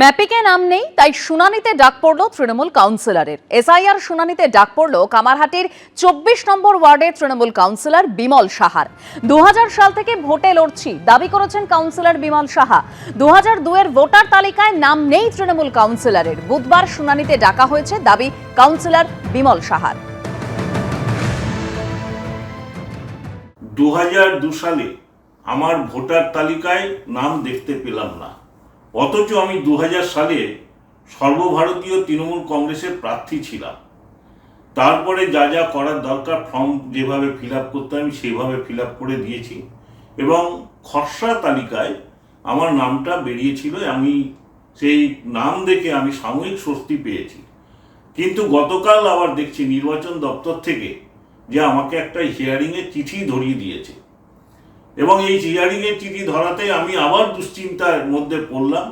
ম্যাপিকে নাম নেই, তাই শুনানিতে ডাক পড়ল তৃণমূল কাউন্সিলরের। এসআইআর শুনানিতে ডাক পড়ল কামারহাটির চব্বিশ নম্বর ওয়ার্ডের তৃণমূল কাউন্সিলর বিমল সাহার। দু সাল থেকে ভোটে লড়ছি, দাবি করেছেন কাউন্সিলর বিমল সাহা। দু হাজার দুয়ের ভোটার তালিকায় নাম নেই তৃণমূল কাউন্সিলরের। বুধবার শুনানিতে ডাকা হয়েছে দাবি কাউন্সিলর বিমল সাহার। দু সালে আমার ভোটার তালিকায় নাম দেখতে পেলাম না। অথচ আমি দু হাজার সালে সর্বভারতীয় তৃণমূল কংগ্রেসের প্রার্থী ছিলাম। তারপরে যা যা করার দরকার ফর্ম যেভাবে ফিল আপ করতে আমি সেভাবে ফিল আপ করে দিয়েছি। এবং খসড়া তালিকায় আমার নামটা বেরিয়েছিল, আমি সেই নাম দেখে আমি সাময়িক স্বস্তি পেয়েছি। কিন্তু গতকাল আবার দেখছি নির্বাচন দপ্তর থেকে যে আমাকে একটা হিয়ারিংয়ে চিঠি ধরিয়ে দিয়েছে। এবং এই হিয়ারিংয়ের চিঠি ধরাতে আমি আবার দুশ্চিন্তার মধ্যে পড়লাম।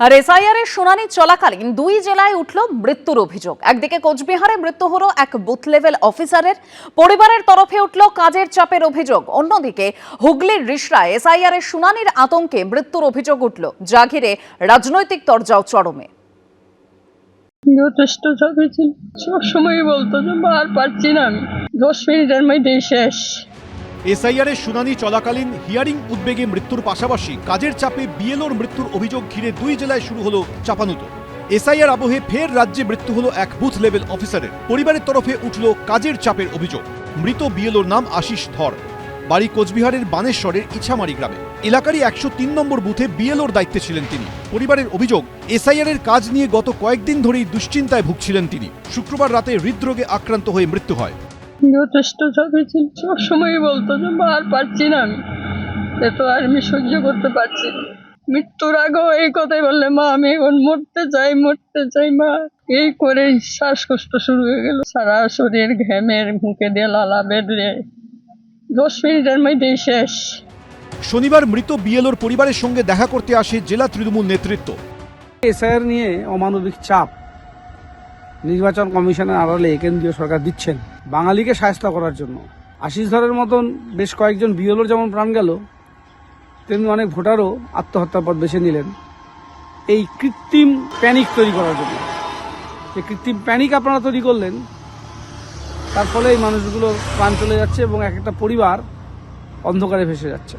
আর এসআইআর এর শুনানি চলাকালীন দুই জেলায় উঠল মৃত্যুর অভিযোগ। একদিকে কোচবিহারে মৃত্যু হলো এক বুথ লেভেল অফিসারের। পরিবারের তরফে উঠল কাজের চাপের অভিযোগ। অন্যদিকে হুগলির রিসরায় এসআইআর এর শুনানির আতঙ্কে মৃত্যুর অভিযোগ উঠল। যা ঘিরে রাজনৈতিক তরজাও চরমে। যথেষ্ট চাপে ছিল সবসময় বলতো যে আর পারছি না আমি। দশ মিনিটের মধ্যেই শেষ। এসআইআরের শুনানি চলাকালীন হিয়ারিং উদ্বেগে মৃত্যুর পাশাপাশি কাজের চাপে বিএলওর মৃত্যুর অভিযোগ ঘিরে দুই জেলায় শুরু হলো চাপানুতো। এসআইআর আবহে ফের রাজ্যে মৃত্যু হলো এক বুথ লেভেল অফিসারের। পরিবারের তরফে উঠল কাজের চাপের অভিযোগ। মৃত বিএলওর নাম আশিস ধর। বাড়ি কোচবিহারের বানেশ্বরের ইছামারি গ্রামে। এলাকারই একশো তিন নম্বর বুথে বিএলওর দায়িত্বে ছিলেন তিনি। পরিবারের অভিযোগ এসআইআর এর কাজ নিয়ে গত কয়েকদিন ধরেই দুশ্চিন্তায় ভুগছিলেন তিনি। শুক্রবার রাতে হৃদরোগে আক্রান্ত হয়ে মৃত্যু হয়। যথেষ্ট ছিল সবসময় বলতো যে মা আর পারছি না আমি। এত আর আমি সহ্য করতে পারছি না। মৃত্যুর আগেও এই কথাই বললে মা আমি এখন মরতে চাই মরতে চাই মা। এই করে শ্বাসকষ্ট শুরু হয়ে গেল। সারা শরীর ঘেমের মুখে দিয়ে লালা বেঁধে দশ মিনিটের মধ্যেই শেষ। শনিবার মৃত বিএলওর পরিবারের সঙ্গে দেখা করতে আসে জেলা তৃণমূল নেতৃত্ব। এসআইআর নিয়ে অমানবিক চাপ। নির্বাচন কমিশনের আড়ালে কেন্দ্রীয় সরকার দিচ্ছেন বাঙালিকে সাহায্য করার জন্য। আশিস ধরের মতন বেশ কয়েকজন বিএলওর যেমন প্রাণ গেল, তেমনি অনেক ভোটারও আত্মহত্যার পথ বেছে নিলেন। এই কৃত্রিম প্যানিক তৈরি করার জন্য। যে কৃত্রিম প্যানিক আপনারা তৈরি করলেন, তার ফলে এই মানুষগুলোর প্রাণ চলে যাচ্ছে এবং এক একটা পরিবার অন্ধকারে ভেসে যাচ্ছে।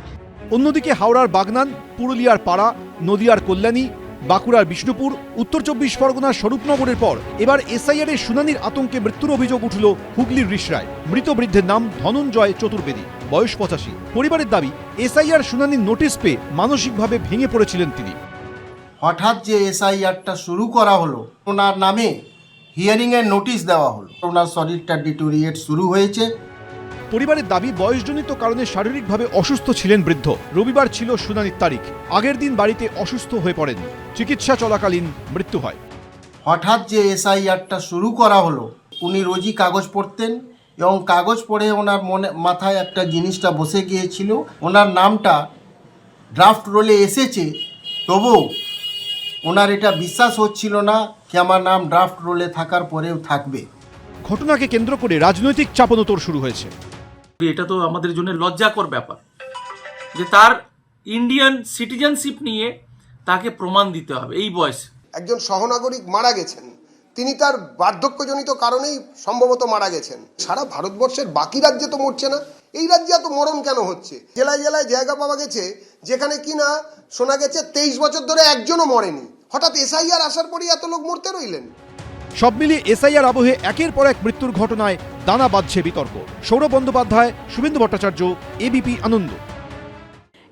অন্যদিকে হাওড়ার বাগনান, পুরুলিয়ার পাড়া, নদিয়ার কল্যাণী বাঁকুড়ার বিষ্ণুপুর, উত্তর চব্বিশ পরগনার স্বরূপনগরের পর এবার এসআইআর এর শুনানির আতঙ্কে মৃত্যুর অভিযোগ উঠল হুগলির রিসরায়। মৃত বৃদ্ধের নাম ধনঞ্জয় চতুর্বেদী, বয়স পঁচাশি। পরিবারের দাবি এসআইআর শুনানির নোটিশ পেয়ে মানসিকভাবে ভেঙে পড়েছিলেন তিনি। হঠাৎ যে এসআইআরটা শুরু করা হলো, ওনার নামে হিয়ারিংয়ের নোটিশ দেওয়া হলো। ওনার শরীরটা ডিটোরিয়েট শুরু হয়েছে। পরিবারের দাবি বয়সজনিত কারণে শারীরিকভাবে অসুস্থ ছিলেন বৃদ্ধ। রবিবার ছিল শুনানির তারিখ। আগের দিন বাড়িতে অসুস্থ হয়ে পড়েন। চিকিৎসা চলাকালীন মৃত্যু হয়। হঠাৎ যে এসআইআরটা শুরু করা হলো উনি রোজই কাগজ পড়তেন এবং কাগজ পড়ে ওনার মনে মাথায় একটা জিনিসটা বসে গিয়েছিল। ওনার নামটা ড্রাফট রোলে এসেছে তবুও ওনার এটা বিশ্বাস হচ্ছিল না কি আমার নাম ড্রাফট রোলে থাকার পরেও থাকবে। ঘটনাকে কেন্দ্র করে রাজনৈতিক চাপানোতর শুরু হয়েছে। এটা তো আমাদের জন্য লজ্জাকর ব্যাপার যে তার ইন্ডিয়ান সিটিজেনশিপ নিয়ে তাকে প্রমাণ দিতে হবে, এই বয়সে। একজন সহনাগরিক মারা গেছেন, তিনি তার বার্ধক্যজনিত কারণেই সম্ভবত মারা গেছেন। সারা ভারতবর্ষের বাকি রাজ্যে তো মরছে না, এই রাজ্যে এত মরণ কেন হচ্ছে? জেলায় জেলায় জায়গা পাওয়া গেছে, যেখানে কিনা শোনা গেছে তেইশ বছর ধরে একজনও মরেনি। হঠাৎ এসআইআর আসার পরেই এত লোক মরতে রইলেন। সব মিলিয়ে এসআইআর আবহে একের পর এক মৃত্যুর ঘটনায় দানা বাঁধছে বিতর্ক। সৌরভ বন্দ্যোপাধ্যায়, শুভেন্দু ভট্টাচার্য এবিপি আনন্দ।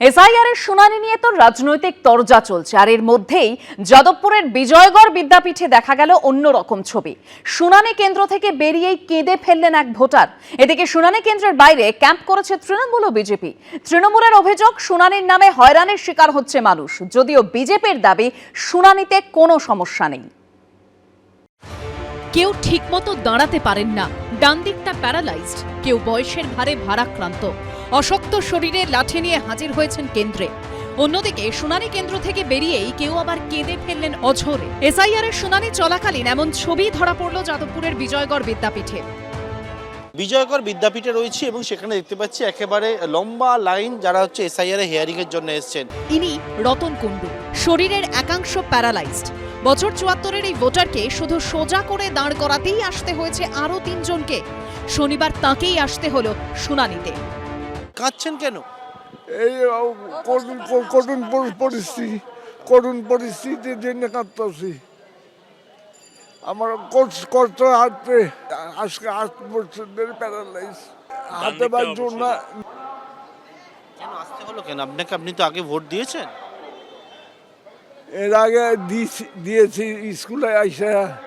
এসআইআর এর শুনানি নিয়ে তো রাজনৈতিক তরজা চলছে, আর এর মধ্যেই যাদবপুরের বিজয়গড় বিদ্যাপীঠে দেখা গেল অন্যরকম ছবি। শুনানি কেন্দ্র থেকে বেরিয়েই কেঁদে ফেললেন এক ভোটার। এদিকে শুনানি কেন্দ্রের বাইরে ক্যাম্প করেছে তৃণমূল ও বিজেপি। তৃণমূলের অভিযোগ, শুনানির নামে হয়রানির শিকার হচ্ছে মানুষ। যদিও বিজেপির দাবি, শুনানিতে কোনো সমস্যা নেই। কেউ ঠিকমতো দাঁড়াতে পারেন না। ডান দিকটা প্যারালাইজড কেউ বয়সের ভারে ভারাক্রান্ত। অশক্ত শরীরে লাঠি নিয়ে হাজির হয়েছেন কেন্দ্রে। অন্যদিকে শুনানি কেন্দ্র থেকে বেরিয়েই কেউ আবার কেঁদে ফেললেন অঝরে। এসআইআর এর শুনানি চলাকালীন এমন ছবি ধরা পড়ল যাদবপুরের বিজয়গড় বিদ্যাপীঠে। বিজয়গড় বিদ্যাপীঠে রয়েছি এবং সেখানে দেখতে পাচ্ছি একেবারে লম্বা লাইন যারা হচ্ছে এসআইআর হিয়ারিং এর জন্য এসেছেন। ইনি রতন কুণ্ডু। শরীরের একাংশ প্যারালাইজড। বছর চুয়াত্তরের এই ভোটারকে শুধু সোজা করে দাঁড় করাতেই আসতে হয়েছে আরও তিনজনকে। শনিবার তাকেই আসতে হলো শুনানিতে। কাঁদছেন কেন? এই কঠিন কঠিন পরিস্থিতি কঠিন পরিস্থিতির জন্য কাঁদতেছি। আমার কষ্ট কষ্ট হাঁটতে আজকে আট বছর ধরে প্যারালাইজ হাঁটতে পারছ না। কেন আসতে হলো কেন? আপনাকে আপনি তো আগে ভোট দিয়েছেন। এর আগে দিয়েছি- দিয়েছি স্কুলে আইসা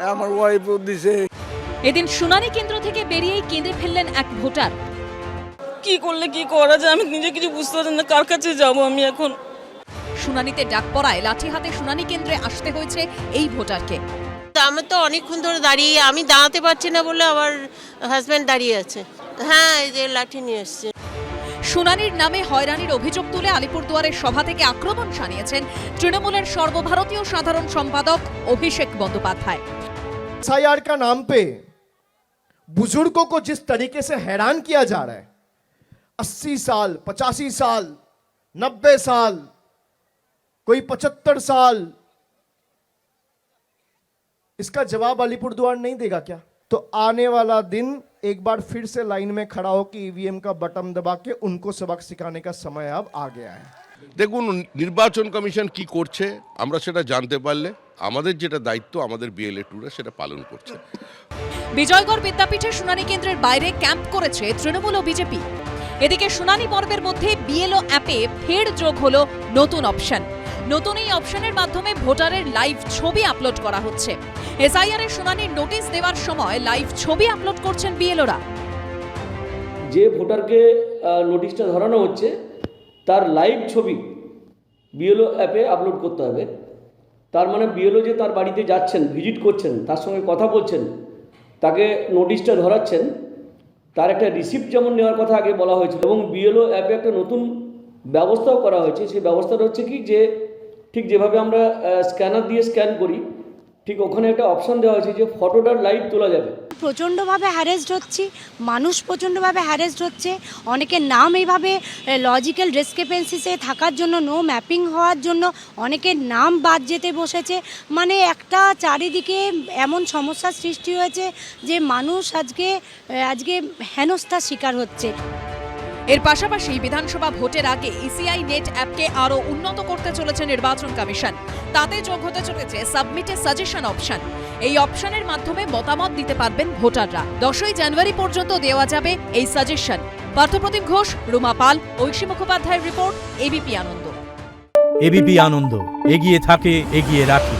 আমার ওয়াইফও দিছে। এদিন শুনানি কেন্দ্র থেকে বেরিয়েই কেঁদে ফেললেন এক ভোটার। কি করলে কি করা যায়? আমি নিজে কিছু বুঝতে পারছি না কার কাছে যাব আমি এখন? শুনানিতে ডাক পড়ায় লাঠি হাতে শুনানি কেন্দ্রে আসতে হয়েছে এই ভোটারকে। আমি তো অনেকক্ষণ ধরে দাঁড়িয়ে আমি দাঁড়াতে পারছি না বলে আমার হাজব্যান্ড দাঁড়িয়ে আছে। হ্যাঁ এই যে লাঠি নিয়ে এসছে। শুনানির নামে হয়রানির অভিযোগ তুলে আলিপুরদুয়ারের সভা থেকে আক্রমণ শানিয়েছেন তৃণমূলের সর্বভারতীয় সাধারণ সম্পাদক অভিষেক বন্দ্যোপাধ্যায় एसआईआर का नाम पे बुजुर्गों को जिस तरीके से हैरान किया जा रहा है अस्सी साल पचासी साल नब्बे साल कोई पचहत्तर साल इसका जवाब अलीपुरद्वार नहीं देगा क्या तो आने वाला दिन एक बार फिर से लाइन में खड़ा हो कि ईवीएम का बटन दबा के उनको सबक सिखाने का समय अब आ गया है দেখুন নির্বাচন কমিশন কি করছে আমরা সেটা জানতে পারলে আমাদের যেটা দায়িত্ব আমাদের বিএলএ টুরা সেটা পালন করছে বিজয়গড় বিদ্যাপীঠে শুনানি কেন্দ্রের বাইরে ক্যাম্প করেছে তৃণমূল ও বিজেপি এদিকে শুনানি পর্বের মধ্যে বিএলও অ্যাপে ফের যোগ হলো নতুন অপশন নতুন এই অপশনের মাধ্যমে ভোটারের লাইভ ছবি আপলোড করা হচ্ছে। এসআইআর এর শুনানির নোটিশ দেওয়ার সময় লাইভ ছবি আপলোড করছেন বিএলওরা। যে ভোটারকে নোটিশটা ধরানো হচ্ছে, তার লাইভ ছবি বিএলও অ্যাপে আপলোড করতে হবে। তার মানে বিএলও যে তার বাড়িতে যাচ্ছেন, ভিজিট করছেন, তার সঙ্গে কথা বলছেন, তাকে নোটিশটা ধরাচ্ছেন, তার একটা রিসিপ্ট যেমন নেওয়ার কথা আগে বলা হয়েছিল এবং বিএলও অ্যাপে একটা নতুন ব্যবস্থাও করা হয়েছে। সেই ব্যবস্থাটা হচ্ছে কি যে ঠিক যেভাবে আমরা স্ক্যানার দিয়ে স্ক্যান করি, ঠিক ওখানে একটা অপশান দেওয়া হয়েছে যে ফটোটার লাইভ তোলা যাবে। প্রচণ্ডভাবে হ্যারেসড হচ্ছি, মানুষ প্রচণ্ডভাবে হ্যারেসড হচ্ছে অনেকের নাম এইভাবে লজিক্যাল ডিসক্রিপেন্সিসে থাকার জন্য নো ম্যাপিং হওয়ার জন্য অনেকের নাম বাদ যেতে বসেছে। মানে একটা চারিদিকে এমন সমস্যার সৃষ্টি হয়েছে যে মানুষ আজকে আজকে হেনস্থার শিকার হচ্ছে। এর পাশাপাশি বিধানসভা ভোটের আগে ইসিআই নেট অ্যাপকে আরও উন্নত করতে চলেছে নির্বাচন কমিশন। তাতে যোগ হতে চলেছে সাবমিটে সাজেশন অপশন এই অপশনের মাধ্যমে মতামত দিতে পারবেন ভোটাররা। দশই জানুয়ারি পর্যন্ত দেওয়া যাবে এই সাজেশন পার্থপ্রতিম ঘোষ, রুমা পাল, ঐশী মুখোপাধ্যায়ের report ABP Ananda. ABP Ananda. এগিয়ে থাকে, এগিয়ে রাখে।